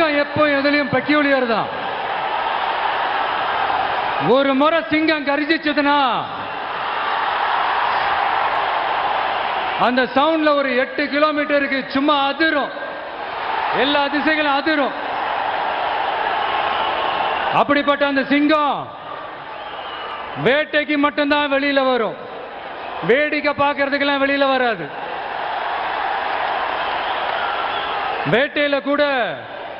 சிங்கம் எப்போ எதுலையும் பெக்கியூலியர் தான் ஒரு முறை சிங்கம் கரிச்சிச்சதுன்னா அந்த சவுண்ட்ல ஒரு எட்டு கிலோமீட்டருக்கு சும்மா அதிரும். எல்லா திசைகளும் அதிரும். அப்படிப்பட்ட அந்த சிங்கம் வேட்டைக்கு மட்டும்தான் வெளியில வரும். வேடிக்கை பார்க்கறதுக்கெல்லாம் வெளியில வராது. வேட்டையில கூட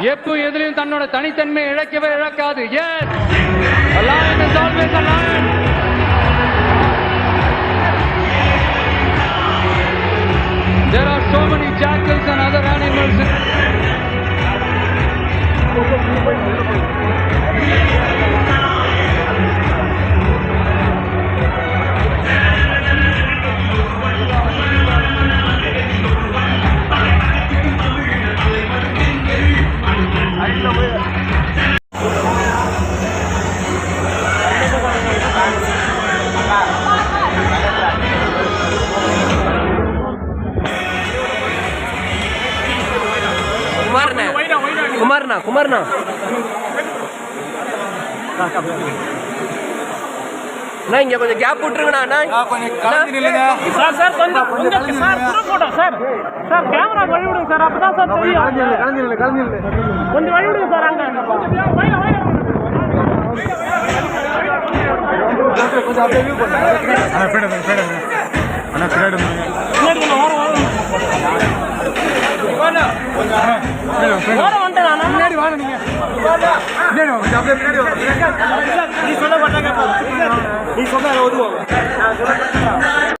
எப்போ எதிலும் தன்னோட தனித்தன்மை இழக்கவே இழக்காது there are so many jackals and other animals குமார்ண்ணா குமார்ண்ணா அண்ணா இங்க கொஞ்சம் கேப் விட்டுருங்கண்ணா அண்ணா. அண்ணா. சார் சார் கொஞ்சம் கொஞ்சம் sir group photo sir. Sir camera வழி விடுங்க சார். அப்பதான் சார் தெரியும். கொஞ்சம் வழி விடுங்க சார் அங்க. வைங்க, வைங்க. பின்னாடி கொஞ்சம் ஓரம். வாங்க. நீ சொல்ல மாட்டாங்க நீ சொன்ன ஒதுவோம்